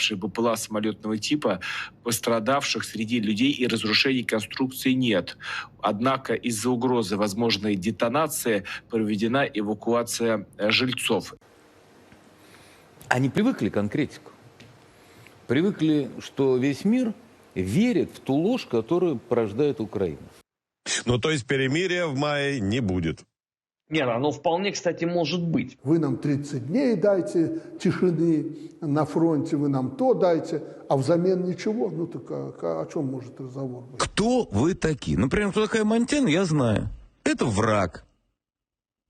упавшие БПЛА самолетного типа. Пострадавших среди людей и разрушений конструкции нет. Однако из-за угрозы возможной детонации проведена эвакуация э, жильцов. Они привыкли к конкретику. Привыкли, что весь мир верит в ту ложь, которую порождает Украина. Ну, то есть перемирия в мае не будет. Нет, оно вполне, кстати, может быть. Вы нам 30 дней дайте тишины на фронте, вы нам то дайте, а взамен ничего. Ну так а, о чем может разговор быть? Кто вы такие? Например, кто такая Монтен, я знаю. Это враг.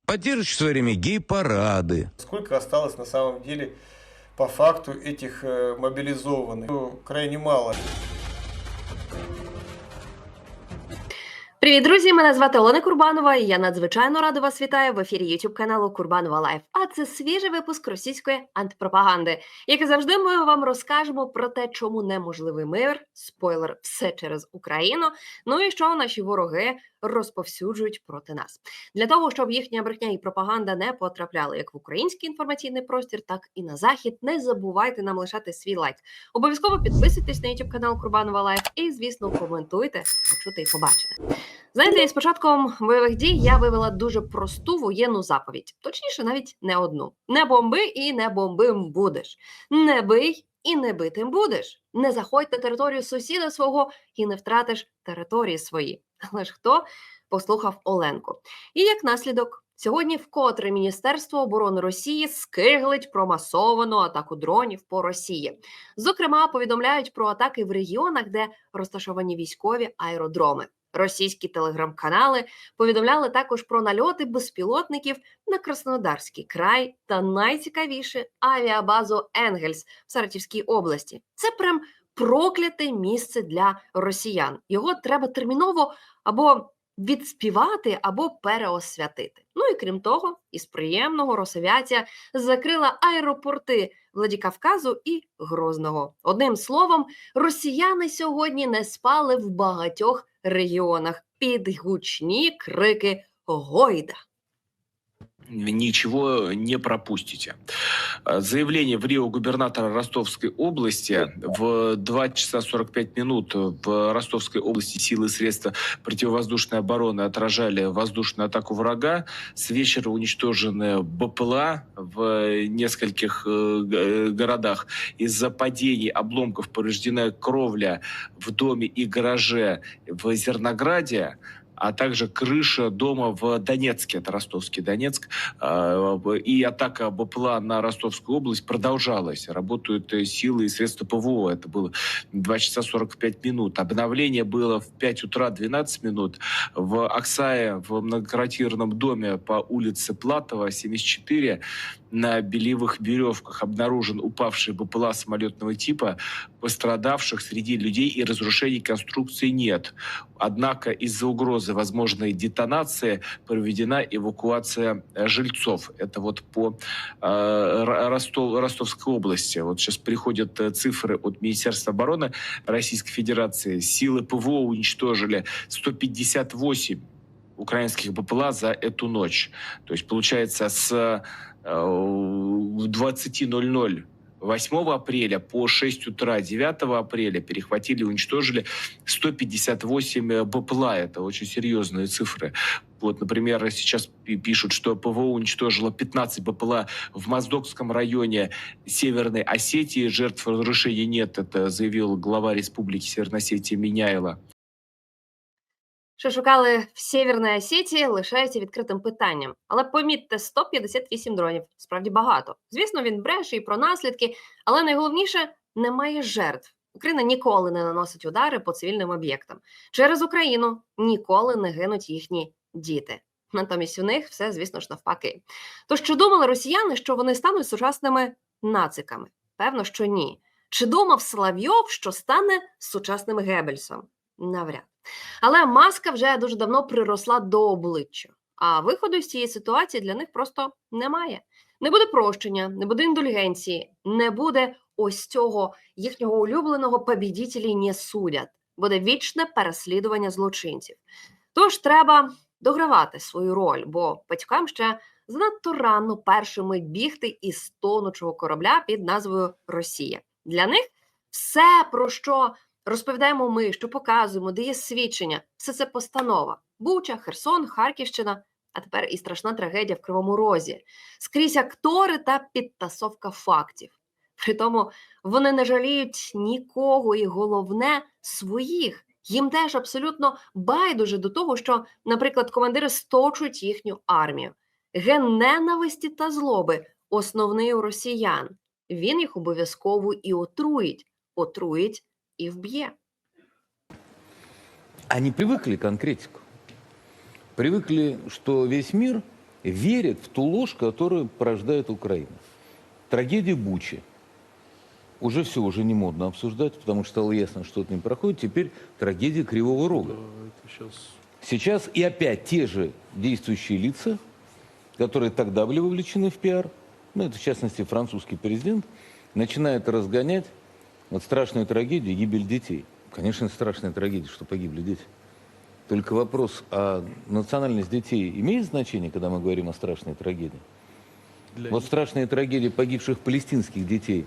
Поддерживающий в свое время гей-парады. Сколько осталось на самом деле по факту этих э, мобилизованных? Ну, крайне мало. Привіт, друзі! Мене звати Олена Курбанова, і я надзвичайно рада вас вітаю в ефірі YouTube каналу Курбанова Лайф. А це свіжий випуск російської антипропаганди. Як і завжди, ми вам розкажемо про те, чому неможливий мир. Спойлер, все через Україну. Ну і що наші вороги розповсюджують проти нас для того, щоб їхня брехня і пропаганда не потрапляли як в український інформаційний простір, так і на захід. Не забувайте нам лишати свій лайк. Обов'язково підписуйтесь на YouTube канал Курбанова Лайф і, звісно, коментуйте, почути і побачити. Знаєте, з початком бойових дій я вивела дуже просту воєнну заповідь, точніше, навіть не одну: не бомби і не бомбим будеш, не бий і не битим будеш. Не заходь на територію сусіда свого і не втратиш території свої. Але ж хто послухав Оленку? І як наслідок, сьогодні вкотре Міністерство оборони Росії скиглить про масовану атаку дронів по Росії. Зокрема, повідомляють про атаки в регіонах, де розташовані військові аеродроми. Російські телеграм-канали повідомляли також про нальоти безпілотників на Краснодарський край та найцікавіше авіабазу Енгельс в Саратівській області. Це прям прокляте місце для росіян. Його треба терміново або відспівати, або переосвятити. Ну і крім того, із приємного Росавіація закрила аеропорти Владикавказу і Грозного. Одним словом, росіяни сьогодні не спали в багатьох регіонах під гучні крики Гойда. Ничего не пропустите. Э, Заявление в Рио губернатора Ростовской области в 2 часа 45 минут в Ростовской области силы и средства противовоздушной обороны отражали воздушную атаку врага. С вечера уничтожены БПЛА в нескольких э, г- городах. Из-за падений обломков повреждена кровля в доме и гараже в Зернограде а также крыша дома в Донецке, это ростовский Донецк, а, и атака БПЛА на Ростовскую область продолжалась. Работают э, силы и средства ПВО. Это было 2 часа 45 минут. Обновление было в 5 утра 12 минут. В Оксае, в многоквартирном доме по улице Платова, 74, на белевых веревках обнаружен упавший БПЛА самолетного типа. Пострадавших среди людей и разрушений конструкции нет. Однако из-за угрозы возможной детонации проведена эвакуация э, жильцов. Это вот по э, Ростов, Ростовской области. Вот сейчас приходят э, цифры от Министерства обороны Российской Федерации. Силы ПВО уничтожили 158 украинских БПЛА за эту ночь. То есть, получается, с э, 20.00 8 апреля по 6 утра 9 апреля перехватили и уничтожили 158 БПЛА. Это очень серьезные цифры. Вот, например, сейчас пи- пишут, что ПВО уничтожило 15 БПЛА в Моздокском районе Северной Осетии. Жертв разрушений нет, это заявил глава Республики Северной Осетии Миняйла. Що шукали в Сєвєрній Осетії, лишається відкритим питанням. Але помітьте, 158 дронів справді багато. Звісно, він бреше і про наслідки, але найголовніше немає жертв. Україна ніколи не наносить удари по цивільним об'єктам. Через Україну ніколи не гинуть їхні діти. Натомість у них все, звісно ж, навпаки. Тож чи думали росіяни, що вони стануть сучасними нациками? Певно, що ні. Чи думав Соловйов, що стане сучасним Геббельсом? Навряд. Але маска вже дуже давно приросла до обличчя. А виходу з цієї ситуації для них просто немає. Не буде прощення, не буде індульгенції, не буде ось цього їхнього улюбленого побідітелі не судять. Буде вічне переслідування злочинців. Тож треба догравати свою роль, бо батькам ще занадто рано першими бігти із тонучого корабля під назвою Росія. Для них все, про що розповідаємо ми, що показуємо, де є свідчення, все це постанова. Буча, Херсон, Харківщина, а тепер і страшна трагедія в Кривому Розі. Скрізь актори та підтасовка фактів. Притому вони не жаліють нікого, і головне своїх. Їм теж абсолютно байдуже до того, що, наприклад, командири сточують їхню армію. Ген ненависті та злоби основний у росіян. Він їх обов'язково і отруїть, отруїть і вб'є. Они привыкли к конкретику. Привыкли, что весь мир верит в ту ложь, которую порождает Украина. Трагедия Бучи. Уже все, уже не модно обсуждать, потому что стало ясно, что это не проходит. Теперь трагедия Кривого Рога. Сейчас и опять те же действующие лица, которые тогда были вовлечены в пиар, ну, это в частности французский президент, начинают разгонять вот страшную трагедию гибель детей. Конечно, страшная трагедия, что погибли дети. Только вопрос, а национальность детей имеет значение, когда мы говорим о страшной трагедии? Вот страшная трагедия погибших палестинских детей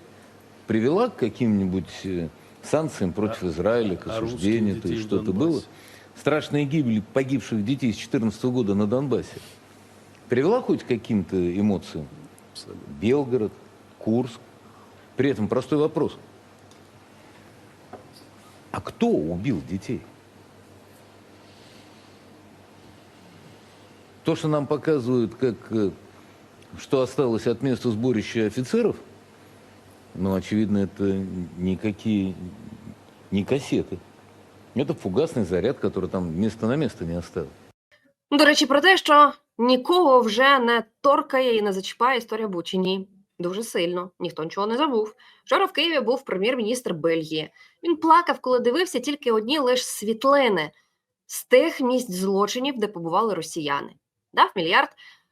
привела к каким-нибудь э, санкциям против Израиля, к а осуждению, то есть что-то было? Страшная гибель погибших детей с 2014 года на Донбассе привела хоть к каким-то эмоциям? Белгород, Курск. При этом простой вопрос. А кто убил детей? То, что нам показывают, как, э, что осталось от места сборища офицеров, ну, очевидно, это никакие не кассеты. Это фугасный заряд, который там место на место не оставил. До речі, про те, що нікого вже не торкає і не зачіпає історія Бучі. Ні, дуже сильно. Ніхто нічого не забув. Вчора в Києві був прем'єр-міністр Бельгії. Він плакав, коли дивився тільки одні лише світлини з тих місць злочинів, де побували росіяни. Дав мільярд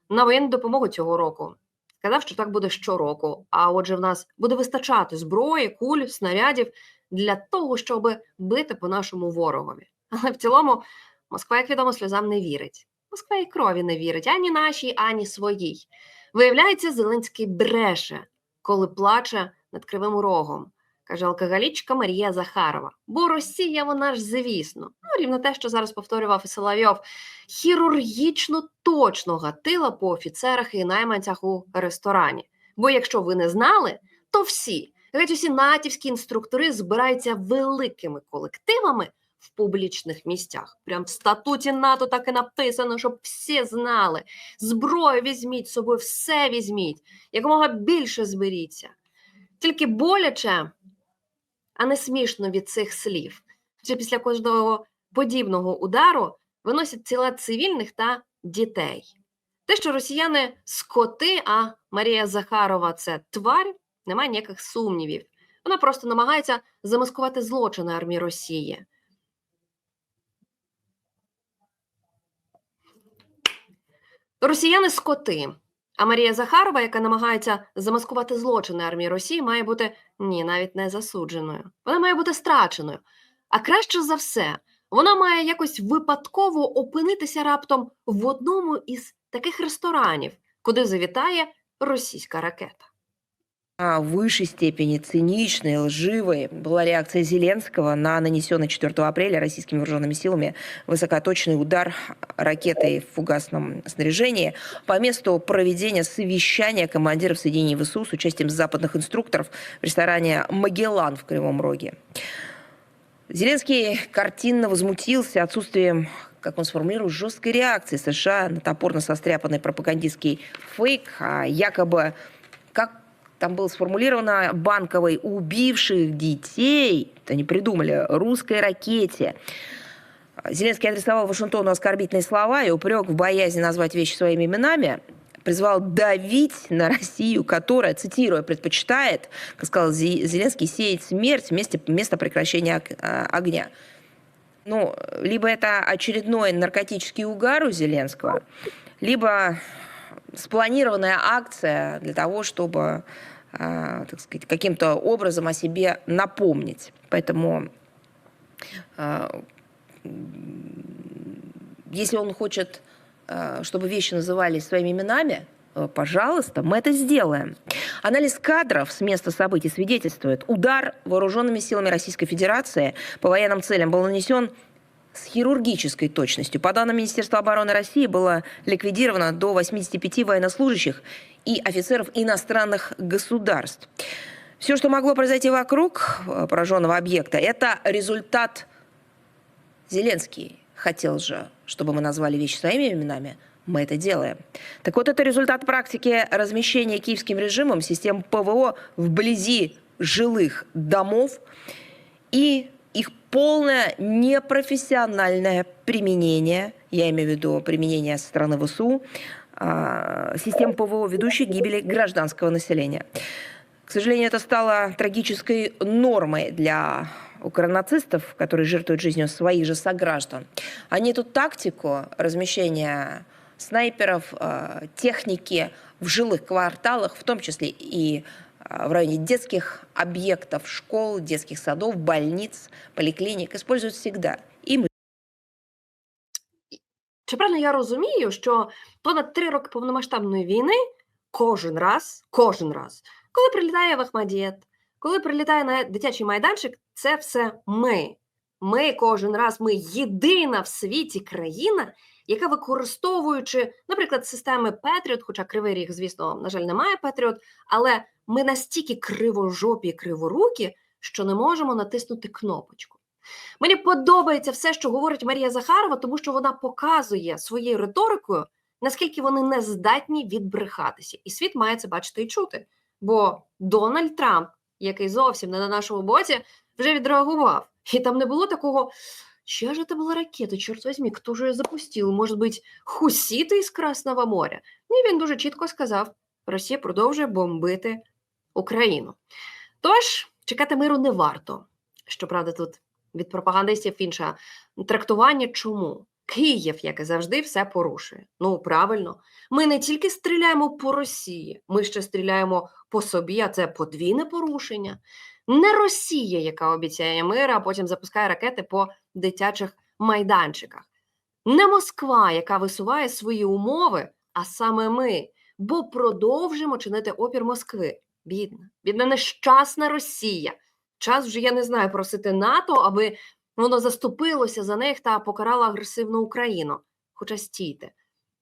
на воєнну допомогу цього року. Сказав, що так буде щороку. А отже, в нас буде вистачати зброї, куль, снарядів для того, щоб бити по нашому ворогові. Але в цілому Москва, як відомо, сльозам не вірить. Москва і крові не вірить ані нашій, ані своїй. Виявляється, Зеленський бреше, коли плаче над кривим рогом, каже алкоголічка Марія Захарова. Бо Росія, вона ж, звісно, ну рівно те, що зараз повторював і Соловйов, хірургічно точно гатила по офіцерах і найманцях у ресторані. Бо якщо ви не знали, то всі, геть усі натівські інструктори збираються великими колективами в публічних місцях. Прям в статуті НАТО так і написано, щоб всі знали. Зброю візьміть з собою, все візьміть, якомога більше зберіться. Тільки боляче, а не смішно від цих слів. Чи після кожного подібного удару виносять тіла цивільних та дітей. Те, що росіяни скоти, а Марія Захарова це тварь, немає ніяких сумнівів. Вона просто намагається замаскувати злочини армії Росії. Росіяни скоти. А Марія Захарова, яка намагається замаскувати злочини армії Росії, має бути ні, навіть не засудженою. Вона має бути страченою. А краще за все, вона має якось випадково опинитися раптом в одному із таких ресторанів, куди завітає російська ракета. А в высшей степени циничной, лживой была реакция Зеленского на нанесенный 4 апреля российскими вооруженными силами высокоточный удар ракетой в фугасном снаряжении по месту проведения совещания командиров соединений ВСУ с участием западных инструкторов в ресторане «Магеллан» в Кривом Роге. Зеленский картинно возмутился отсутствием как он сформулировал, жесткой реакции США на топорно состряпанный пропагандистский фейк, а якобы, там было сформулировано, банковой убивших детей, это они придумали, русской ракете. Зеленский адресовал Вашингтону оскорбительные слова и упрек в боязни назвать вещи своими именами, призвал давить на Россию, которая, цитируя, предпочитает, как сказал Зеленский, сеять смерть вместо, вместо прекращения огня. Ну, либо это очередной наркотический угар у Зеленского, либо спланированная акция для того, чтобы, э, так сказать, каким-то образом о себе напомнить. Поэтому, э, если он хочет, э, чтобы вещи назывались своими именами, э, пожалуйста, мы это сделаем. Анализ кадров с места событий свидетельствует, удар вооруженными силами Российской Федерации по военным целям был нанесен с хирургической точностью. По данным Министерства обороны России было ликвидировано до 85 военнослужащих и офицеров иностранных государств. Все, что могло произойти вокруг э, пораженного объекта, это результат Зеленский хотел же, чтобы мы назвали вещи своими именами, мы это делаем. Так вот, это результат практики размещения киевским режимом систем ПВО вблизи жилых домов и их полное непрофессиональное применение, я имею в виду применение со стороны ВСУ, а, систем ПВО, ведущих к гибели гражданского населения. К сожалению, это стало трагической нормой для укронацистов, которые жертвуют жизнью своих же сограждан. Они эту тактику размещения снайперов, э, техники в жилых кварталах, в том числе и в районе детских объектов, школ, детских садов, больниц, поликлиник, используют всегда. И мы Чи правильно я розумію, що понад три роки повномасштабної війни кожен раз, кожен раз, коли прилітає в коли прилітає на дитячий майданчик, це все ми. Ми кожен раз, ми єдина в світі країна, яка використовуючи, наприклад, системи Петріот, хоча Кривий Ріг, звісно, на жаль, немає Петріот, але ми настільки кривожопі, і криворукі, що не можемо натиснути кнопочку. Мені подобається все, що говорить Марія Захарова, тому що вона показує своєю риторикою, наскільки вони не здатні відбрехатися. І світ має це бачити і чути. Бо Дональд Трамп, який зовсім не на нашому боці, вже відреагував. І там не було такого. Чья же это была ракета? Черт возьми, хто ж її запустив? Може бути, хусіти із Красного моря? І він дуже чітко сказав: Росія продовжує бомбити Україну. Тож, чекати миру не варто. Щоправда, тут від пропагандистів інше трактування. Чому? Київ, як і завжди, все порушує. Ну, правильно, ми не тільки стріляємо по Росії, ми ще стріляємо по собі, а це подвійне порушення. Не Росія, яка обіцяє мир, а потім запускає ракети по дитячих майданчиках. Не Москва, яка висуває свої умови, а саме ми, бо продовжимо чинити опір Москви. Бідна, бідна нещасна Росія. Час вже я не знаю просити НАТО, аби воно заступилося за них та покарало агресивну Україну. Хоча стійте,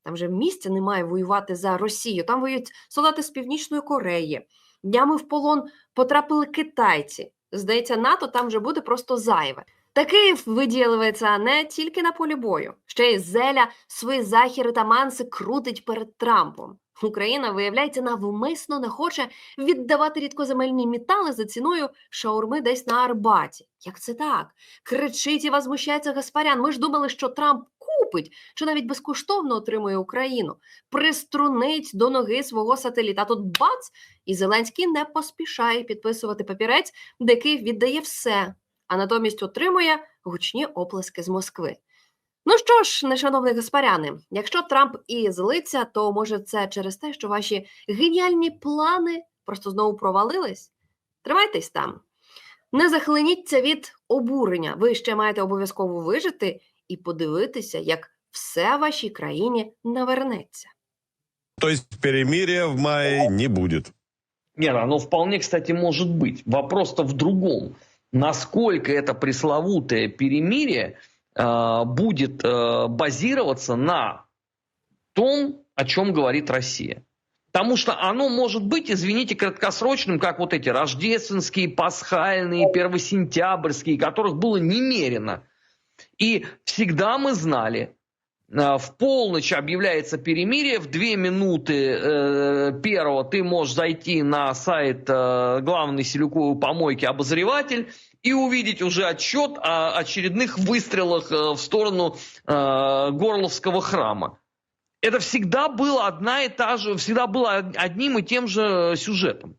там же місця немає воювати за Росію. Там воюють солдати з Північної Кореї. Днями в полон потрапили китайці. Здається, НАТО там вже буде просто зайве. Та виділивається не тільки на полі бою, ще й зеля свої захіри та манси крутить перед Трампом. Україна, виявляється, навмисно не хоче віддавати рідкоземельні метали за ціною шаурми десь на Арбаті. Як це так? Кричить і возмущається Гаспарян. Ми ж думали, що Трамп купить, чи навіть безкоштовно отримує Україну, приструнить до ноги свого сателіта. Тут бац, і Зеленський не поспішає підписувати папірець, де Київ віддає все, а натомість отримує гучні оплески з Москви. Ну що ж, нешановні гаспаряни, якщо Трамп і злиться, то може це через те, що ваші геніальні плани просто знову провалились? Тримайтесь там. Не захлиніться від обурення. Ви ще маєте обов'язково вижити і подивитися, як все в вашій країні навернеться. То есть перемирия в мае не будет. Нет, оно вполне, кстати, может быть. Вопрос-то в другом. Насколько это пресловутое перемирие э, будет э, базироваться на том, о чем говорит Россия. Потому что оно может быть, извините, краткосрочным, как вот эти рождественские, пасхальные, первосентябрьские, которых было немерено. и всегда мы знали, э, в полночь объявляется перемирие, в две минуты э, первого ты можешь зайти на сайт э, главной селюковой помойки «Обозреватель» и увидеть уже отчет о очередных выстрелах э, в сторону э, Горловского храма. Это всегда было одна и та же, всегда было одним и тем же сюжетом.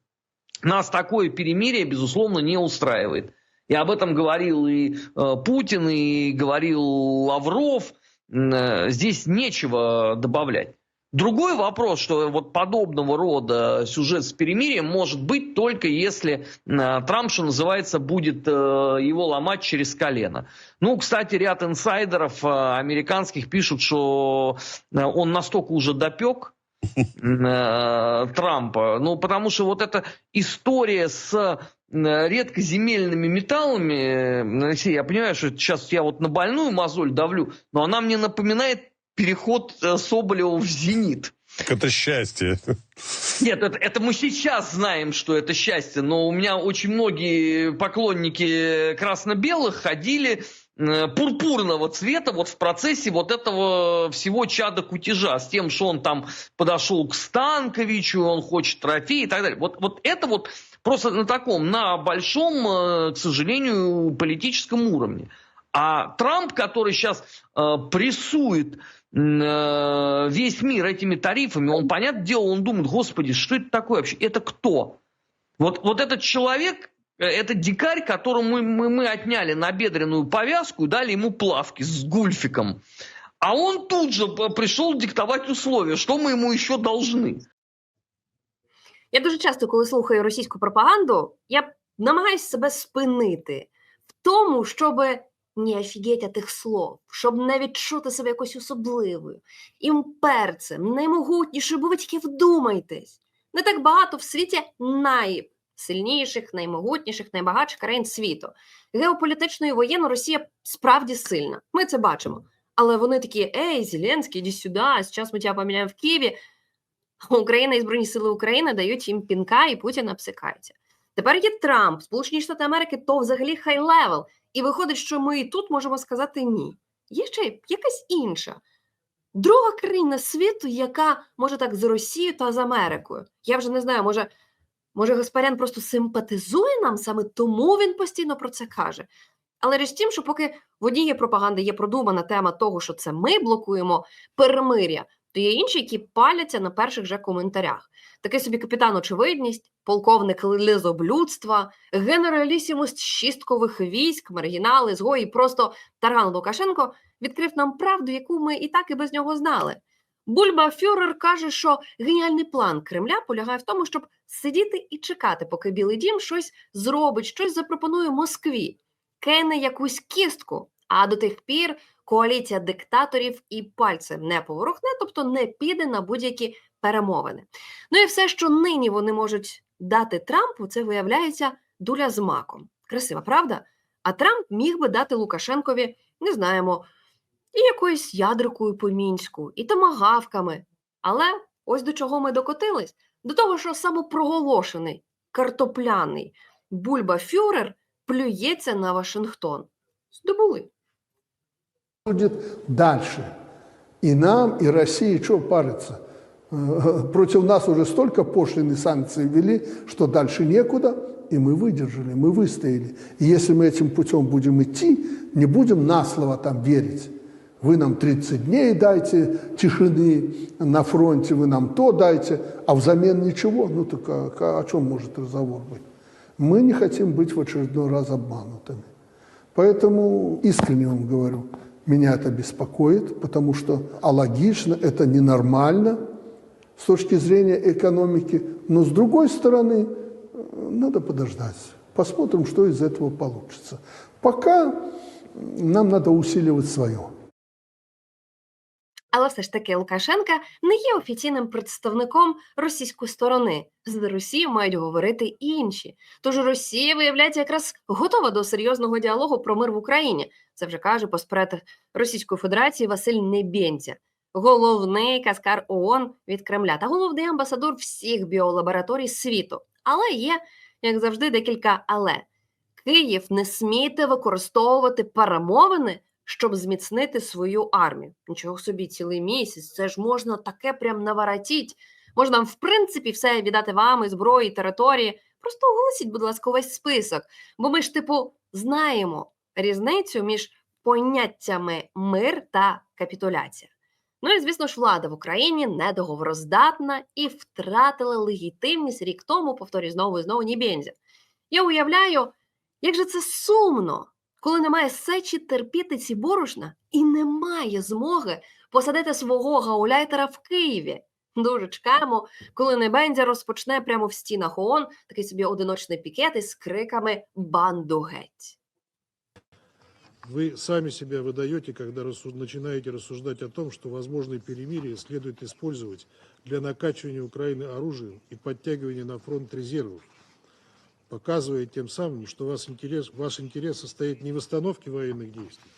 Нас такое перемирие, безусловно, не устраивает. И об этом говорил и э, Путин, и говорил Лавров. Э, здесь нечего добавлять. Другой вопрос, что вот подобного рода сюжет с перемирием может быть только если э, Трамп, что называется, будет его ломать через колено. Ну, кстати, ряд инсайдеров американских пишут, что он настолько уже допек, Трампа. Ну, потому что вот эта история с э, редкоземельными металлами, э, Алексей, я понимаю, что сейчас я вот на больную мозоль давлю, но она мне напоминает переход э, Соболева в «Зенит». Так это счастье. Нет, это, это мы сейчас знаем, что это счастье, но у меня очень многие поклонники красно-белых ходили э, пурпурного цвета вот в процессе вот этого всего чада кутежа, с тем, что он там подошел к Станковичу, он хочет трофей и так далее. Вот, вот это вот просто на таком, на большом, э, к сожалению, политическом уровне. А Трамп, который сейчас э, прессует э, весь мир этими тарифами, он, понятное дело, он думает, господи, что это такое вообще? Это кто? Вот, вот этот человек, э, это дикарь, которому мы, мы, мы отняли набедренную повязку и дали ему плавки с гульфиком. А он тут же п- пришел диктовать условия, что мы ему еще должны. Я дуже часто, коли слухаю російську пропаганду, я намагаюся себе спинити в тому, щоб не офігеть від тих слов, щоб не відчути себе якось особливою, імперцем, наймогутнішою, бо ви тільки вдумайтесь. Не так багато в світі найсильніших, наймогутніших, найбагатших країн світу. Геополітично і воєнно Росія справді сильна. Ми це бачимо. Але вони такі: Ей, Зеленський, іди сюди, зараз ми тебе поміняємо в Києві. Україна і Збройні Сили України дають їм пінка, і Путін обсикається. Тепер є Трамп, Сполучені Штати Америки, то взагалі хай левел. І виходить, що ми і тут можемо сказати ні. Є ще якась інша. Друга країна світу, яка може так з Росією та з Америкою. Я вже не знаю, може, може Гаспарян просто симпатизує нам, саме тому він постійно про це каже. Але річ тім, що поки в одній пропаганди є продумана тема того, що це ми блокуємо перемир'я, то є інші, які паляться на перших же коментарях. Такий собі капітан очевидність, полковник лизоблюдства, генералісімус шісткових військ, маргінали, згої, просто Тарган Лукашенко відкрив нам правду, яку ми і так і без нього знали. Бульба Фюрер каже, що геніальний план Кремля полягає в тому, щоб сидіти і чекати, поки Білий Дім щось зробить, щось запропонує Москві, кине якусь кістку. А до тих пір коаліція диктаторів і пальцем не поворухне, тобто не піде на будь-які перемовини. Ну і все, що нині вони можуть дати Трампу, це виявляється дуля з маком. Красива, правда? А Трамп міг би дати Лукашенкові, не знаємо, і якоюсь ядрикою по мінську, і томагавками. Але ось до чого ми докотились: до того, що самопроголошений картопляний бульба Фюрер плюється на Вашингтон. Здобули. будет дальше. И нам, и России, что париться? Э, Против нас уже столько пошлин и санкций ввели, что дальше некуда, и мы выдержали, мы выстояли. И если мы этим путем будем идти, не будем на слово там верить. Вы нам 30 дней дайте тишины на фронте, вы нам то дайте, а взамен ничего. Ну так а- о чем может разговор быть? Мы не хотим быть в очередной раз обманутыми. Поэтому искренне вам говорю, меня это беспокоит, потому что алогично, это ненормально с точки зрения экономики. Но с другой стороны, надо подождать. Посмотрим, что из этого получится. Пока нам надо усиливать свое. Але все ж таки Лукашенка не є офіційним представником російської сторони. З Росією мають говорити інші. Тож Росія, виявляється, якраз готова до серйозного діалогу про мир в Україні. Це вже каже посперед Російської Федерації Василь Небєнця, головний каскар ООН від Кремля та головний амбасадор всіх біолабораторій світу. Але є, як завжди, декілька але. Київ не смійте використовувати перемовини щоб зміцнити свою армію. Нічого собі цілий місяць. Це ж можна таке прям наворотіть. Можна, в принципі, все віддати вам і зброї, і території. Просто оголосіть, будь ласка, весь список. Бо ми ж, типу, знаємо різницю між поняттями мир та капітуляція. Ну і звісно ж, влада в Україні недоговороздатна і втратила легітимність рік тому, повторюю знову і знову Нібензя. Я уявляю, як же це сумно, коли немає сечі терпіти ці борошна і немає змоги посадити свого гауляйтера в Києві. Дуже чекаємо, коли Небензя розпочне прямо в стінах ООН такий собі одиночний пікет із криками «Банду геть!». Вы сами себя выдаете, когда рассуд- начинаете рассуждать о том, что возможные перемирия следует использовать для накачивания Украины оружием и подтягивания на фронт резервов, Показывая тем самым, что вас интерес, ваш интерес состоит не в остановке военных действий,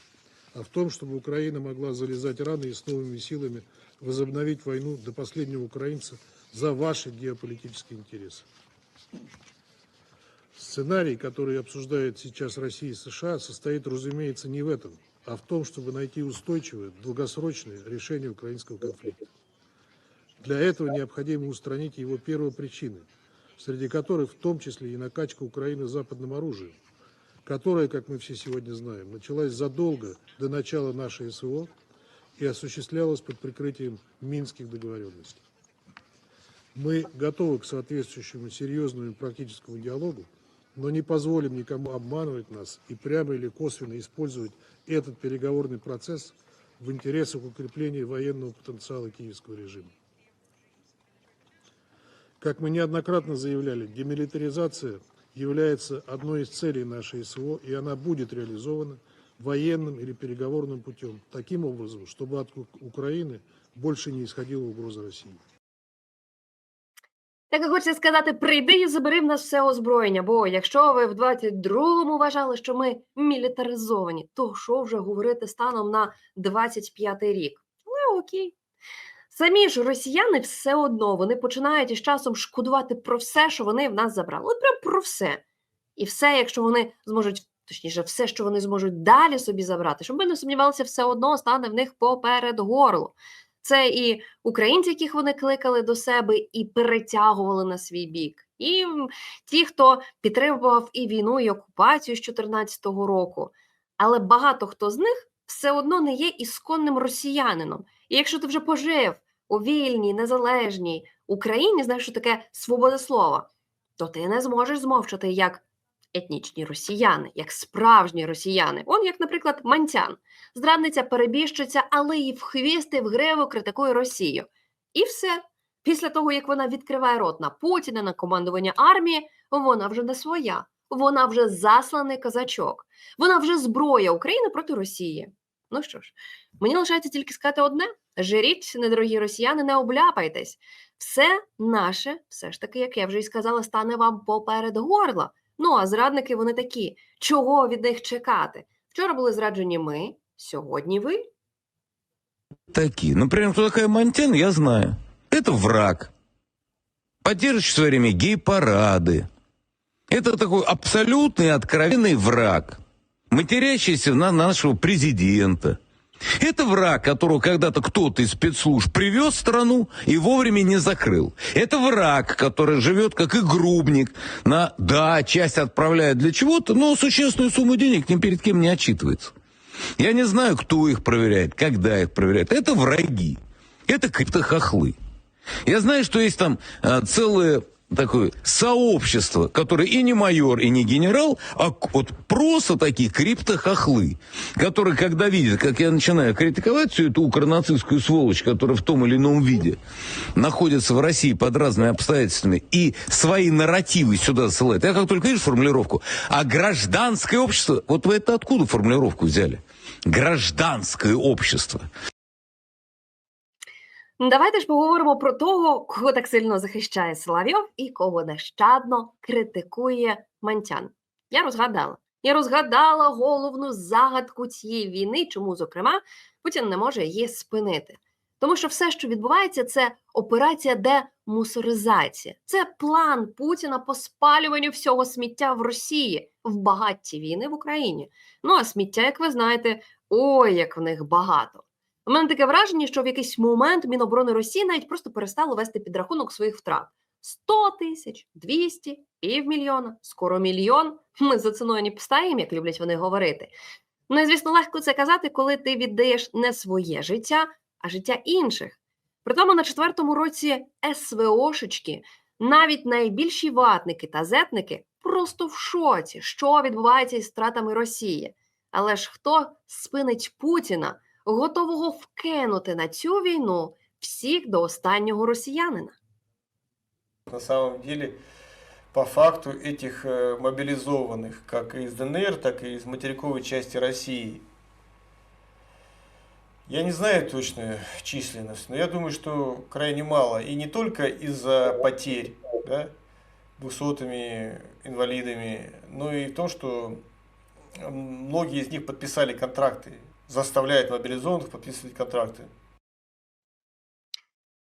а в том, чтобы Украина могла залезать раны и с новыми силами возобновить войну до последнего украинца за ваши геополитические интересы. Сценарий, который обсуждает сейчас Россия и США, состоит, разумеется, не в этом, а в том, чтобы найти устойчивое, долгосрочное решение украинского конфликта. Для этого необходимо устранить его первопричины, среди которых в том числе и накачка Украины западным оружием, которая, как мы все сегодня знаем, началась задолго до начала нашей СВО и осуществлялась под прикрытием Минских договоренностей. Мы готовы к соответствующему серьезному практическому диалогу, но не позволим никому обманывать нас и прямо или косвенно использовать этот переговорный процесс в интересах укрепления военного потенциала киевского режима. Как мы неоднократно заявляли, демилитаризация является одной из целей нашей СВО, и она будет реализована военным или переговорным путем, таким образом, чтобы от У- Украины больше не исходила угроза России. Так і хочеться сказати, прийди і забери в нас все озброєння. Бо якщо ви в 22-му вважали, що ми мілітаризовані, то що вже говорити станом на 25-й рік? Ну окей. Самі ж росіяни все одно вони починають із часом шкодувати про все, що вони в нас забрали. От прям про все. І все, якщо вони зможуть, точніше, все, що вони зможуть далі собі забрати, щоб ми не сумнівалися, все одно стане в них поперед горло. Це і українці, яких вони кликали до себе і перетягували на свій бік, і ті, хто підтримував і війну, і окупацію з 2014 року. Але багато хто з них все одно не є ісконним росіянином. І якщо ти вже пожив у вільній, незалежній Україні, знаєш, що таке свобода слова, то ти не зможеш змовчати як етнічні росіяни, як справжні росіяни. Он, як, наприклад, Мантян, зрадниця, перебіжчиця, але і в хвіст, і в гриву критикує Росію. І все. Після того, як вона відкриває рот на Путіна, на командування армії, вона вже не своя. Вона вже засланий казачок. Вона вже зброя України проти Росії. Ну що ж, мені лишається тільки сказати одне: жиріть, недорогі росіяни, не обляпайтесь. Все наше, все ж таки, як я вже й сказала, стане вам поперед горла. Ну а зрадники вони такі. Чого від них чекати? Вчора були зраджені ми, сьогодні ви. Такие. Например, кто такая Монтян, я знаю. Это враг. Поддерживающий в свое время гей-парады. Это такой абсолютный откровенный враг, Матерящийся на нашего президента. Это враг, которого когда-то кто-то из спецслужб привез в страну и вовремя не закрыл. Это враг, который живет как игрубник. На, да, часть отправляет для чего-то, но существенную сумму денег ни перед кем не отчитывается. Я не знаю, кто их проверяет, когда их проверяет. Это враги. Это криптохохлы. Я знаю, что есть там а, целое такое сообщество, которое и не майор, и не генерал, а вот просто такие криптохохлы, которые, когда видят, как я начинаю критиковать всю эту укронацистскую сволочь, которая в том или ином виде находится в России под разными обстоятельствами, и свои нарративы сюда ссылает. Я как только вижу формулировку, а гражданское общество, вот вы это откуда формулировку взяли? Гражданское общество. Давайте ж поговоримо про того, кого так сильно захищає Соловйов і кого нещадно критикує Мантян. Я розгадала. Я розгадала головну загадку цієї війни, чому, зокрема, Путін не може її спинити. Тому що все, що відбувається, це операція демусоризація. Це план Путіна по спалюванню всього сміття в Росії в багатті війни в Україні. Ну а сміття, як ви знаєте, ой, як в них багато. У мене таке враження, що в якийсь момент Міноборони Росії навіть просто перестало вести підрахунок своїх втрат: 100 тисяч, 200, півмільйона, скоро мільйон. Ми за ціною не поставимо, як люблять вони говорити. Ну і звісно, легко це казати, коли ти віддаєш не своє життя, а життя інших. Притому на четвертому році СВОшечки, навіть найбільші ватники та зетники просто в шоці, що відбувається із стратами Росії. Але ж хто спинить Путіна? готового вкинути на цю війну всіх до останнього росіянина. На самом деле, по факту этих э, мобилизованных, как из ДНР, так и из материковой части России. Я не знаю точную численность, но я думаю, что крайне мало. И не только из-за потерь, да, высотами, инвалидами, но и то, что многие из них подписали контракты, заставляют мобилизованных подписывать контракты.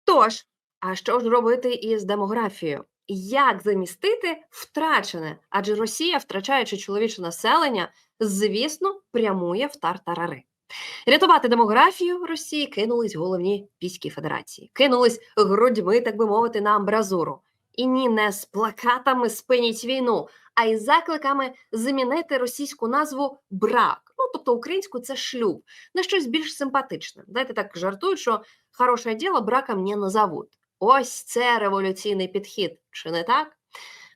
Тож, а що ж робити із демографією? Як замістити втрачене? Адже Росія, втрачаючи чоловіче населення, звісно, прямує в тартарари. Рятувати демографію Росії кинулись головні війські федерації, кинулись грудьми, так би мовити, на амбразуру. І ні, не з плакатами спиніть війну, а із закликами замінити російську назву брак. Ну тобто українську це шлюб на щось більш симпатичне. Знаєте, так жартують, що хороше діло браком не назовуть. Ось це революційний підхід, чи не так?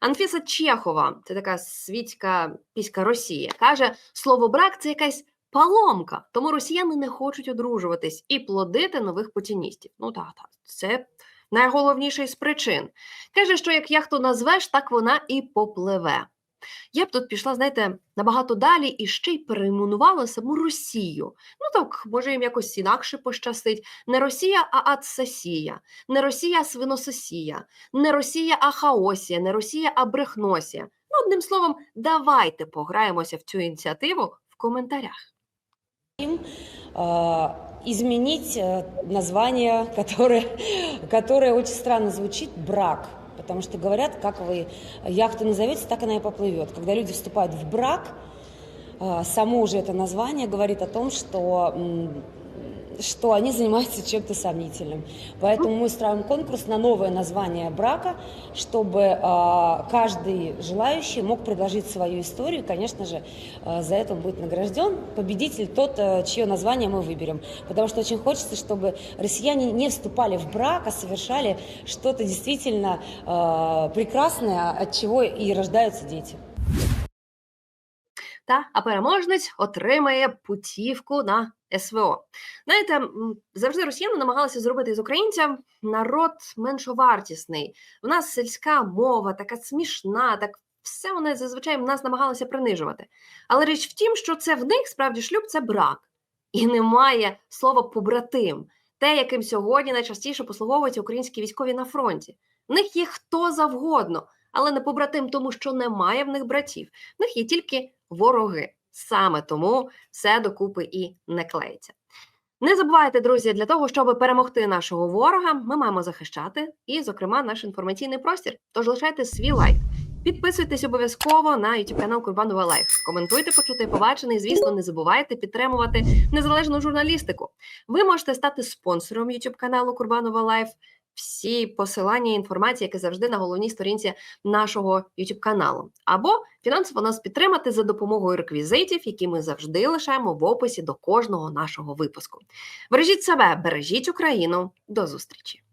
Анфіса Чехова, це така світська піська Росія, каже: слово брак це якась поломка, тому росіяни не хочуть одружуватись і плодити нових путіністів. Ну так, так, це найголовніший з причин. Каже, що як яхту назвеш, так вона і попливе. Я б тут пішла, знаєте, набагато далі і ще й перейменувала саму Росію. Ну так, може, їм якось інакше пощастить. Не Росія, а Ацесія, не Росія, а свинососія, не Росія, а хаосія, не Росія, а брехносія. Ну, одним словом, давайте пограємося в цю ініціативу в коментарях. изменить э, название, которое, которое очень странно звучит, брак. Потому что говорят, как вы яхту назовете, так она и поплывет. Когда люди вступают в брак, э, само уже это название говорит о том, что, м, что они занимаются чем-то сомнительным. Поэтому мы устраиваем конкурс на новое название брака, чтобы э, каждый желающий мог предложить свою историю. Конечно же, э, за это он будет награжден. Победитель тот, э, чье название мы выберем. Потому что очень хочется, чтобы россияне не вступали в брак, а совершали что-то действительно э, прекрасное, от чего и рождаются дети. Та а переможець отримає путівку на СВО. Знаєте, завжди росіяни намагалися зробити з українця народ меншовартісний. В нас сільська мова, така смішна, так все вони зазвичай нас намагалися принижувати. Але річ в тім, що це в них справді шлюб це брак. І немає слова побратим, те, яким сьогодні найчастіше послуговуються українські військові на фронті. В них є хто завгодно, але не побратим, тому що немає в них братів. В них є тільки вороги. Саме тому все докупи і не клеїться. Не забувайте, друзі, для того, щоб перемогти нашого ворога, ми маємо захищати і, зокрема, наш інформаційний простір. Тож лишайте свій лайк. Підписуйтесь обов'язково на YouTube канал Курбанова Лайф. Коментуйте, почути, побачене. І, звісно, не забувайте підтримувати незалежну журналістику. Ви можете стати спонсором YouTube каналу Курбанова Лайф. Всі посилання і інформації, які завжди на головній сторінці нашого YouTube каналу, або фінансово нас підтримати за допомогою реквізитів, які ми завжди лишаємо в описі до кожного нашого випуску. Бережіть себе, бережіть Україну. До зустрічі!